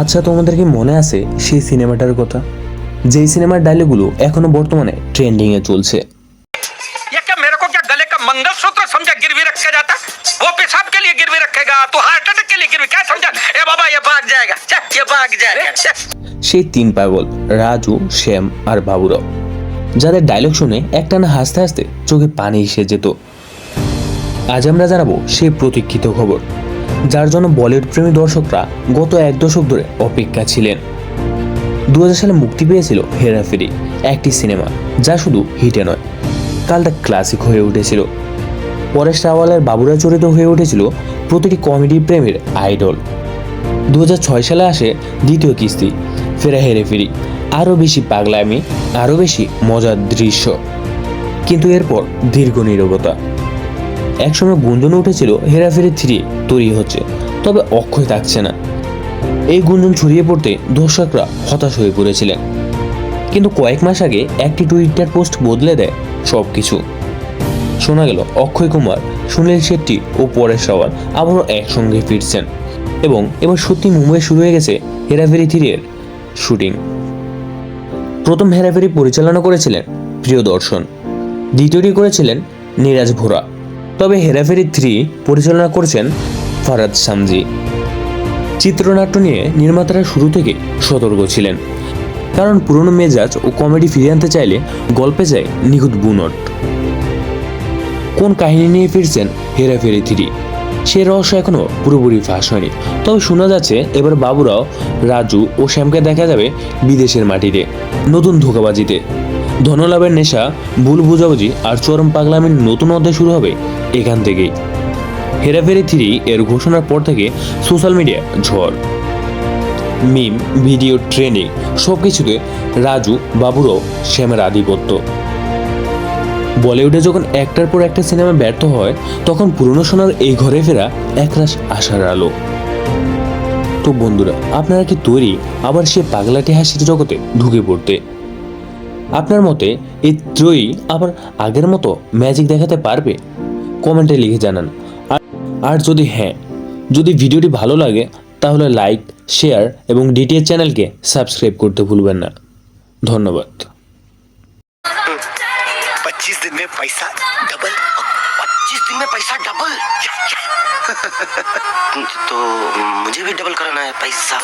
আচ্ছা তোমাদের কি মনে আছে সেই সিনেমাটার কথা যেই সিনেমার ডায়লগুলো এখনো বর্তমানে ট্রেন্ডিংয়ে চলছে ये क्या मेरे को क्या गले का मंगलसूत्र समझा गिरवी रखा जाता वो पेशाब के लिए गिरवी रखेगा तो हार्ट अटैक के लिए गिरवी क्या समझा ए बाबा ये भाग जाएगा छे, ये भाग जाएगा छे। সেই তিন পাগল রাজু শ্যাম আর বাবুরাও যাদের ডায়লগ শুনে একটানা হাসতে হাসতে চোখে পানি এসে যেত আজ আমরা জানাবো সেই প্রতীক্ষিত খবর যার জন্য বলিউড প্রেমী দর্শকরা গত এক দশক ধরে অপেক্ষা ছিলেন। দু হাজার সালে মুক্তি পেয়েছিল হেরাফেরি, একটি সিনেমা যা শুধু হিটে নয় কালটা ক্লাসিক হয়ে উঠেছিল। পরেশ রাওয়ালের বাবুরা চরিত হয়ে উঠেছিল প্রতিটি কমেডি প্রেমের আইডল। দু হাজার ছয় সালে আসে দ্বিতীয় কিস্তি, ফেরা হেরে ফিরি আরও বেশি পাগলামি, আরও বেশি মজার দৃশ্য। কিন্তু এরপর দীর্ঘ নীরবতা। একসময় গুঞ্জন উঠেছিল হেরাফেরি থ্রি তৈরি হচ্ছে, তবে অক্ষয় থাকছে না। এই গুঞ্জন ছড়িয়ে পড়তে দর্শকরা হতাশ হয়ে পড়েছিলেন। কিন্তু কয়েক মাস আগে একটি টুইটার পোস্ট বদলে দেয় সব কিছু শোনা গেল, অক্ষয় কুমার, সুনীল শেট্টি ও পরেশ রাওয়াল আবারও একসঙ্গে ফিরছেন এবং এবার সত্যি মুম্বাই শুরু হয়ে গেছে হেরাফেরি থ্রির শুটিং। প্রথম হেরাফেরি পরিচালনা করেছিলেন প্রিয় দর্শন দ্বিতীয়টি করেছিলেন নীরাজ ভোরা। তবে হেরাফেরি থ্রি পরিচালনা করেছেন ফারাদ সামজি। চিত্রনাট্য নিয়ে নির্মাতারা শুরু থেকে সতর্ক ছিলেন। কারণ পুরনো মেজাজ ও কমেডি ফিরিয়ে আনতে চাইলে গল্পে যায় নিখুঁত বুনট। কোন কাহিনী নিয়ে ফিরছেন হেরাফেরি থ্রি? সে রহস্য এখনও পুরোপুরি ফাঁস হয়নি। তবে শোনা যাচ্ছে এবার বাবুরাও, রাজু ও শ্যামকে দেখা যাবে বিদেশের মাটিতে, নতুন ধোকাবাজিতে। ধনলাভের নেশা, ভুল বুঝাবুঝি আর চরম পাগলামির নতুন অধ্যায় শুরু হবে এখান থেকেই। হেরাফেরি থ্রি এর ঘোষণার পর থেকে সোশ্যাল মিডিয়া ঝড়। মিম, ভিডিও, ট্রেনিং সব কিছুতে রাজু, বাবুরাও শ্যামের আধিপত্য। বলিউডে যখন একটার পর একটা সিনেমা ব্যর্থ হয়, তখন পুরনো সোনার এই ঘরে ফেরা একরাশ আশার আলো। তো বন্ধুরা, আপনারা কি তৈরি আবার সে পাগলাটি হাসির জগতে ঢুকে পড়তে? আপনার মতে এই ত্রয়ী আবার আগের মতো ম্যাজিক দেখাতে পারবে? কমেন্টে লিখে জানান। আর আর যদি হ্যাঁ যদি ভিডিওটি ভালো লাগে তাহলে লাইক শেয়ার এবং ডিটিএস চ্যানেলকে সাবস্ক্রাইব করতে ভুলবেন না ধন্যবাদ पच्चीस दिन में पैसा डबल पच्चीस दिन में पैसा डबल तो मुझे भी डबल कराना है पैसा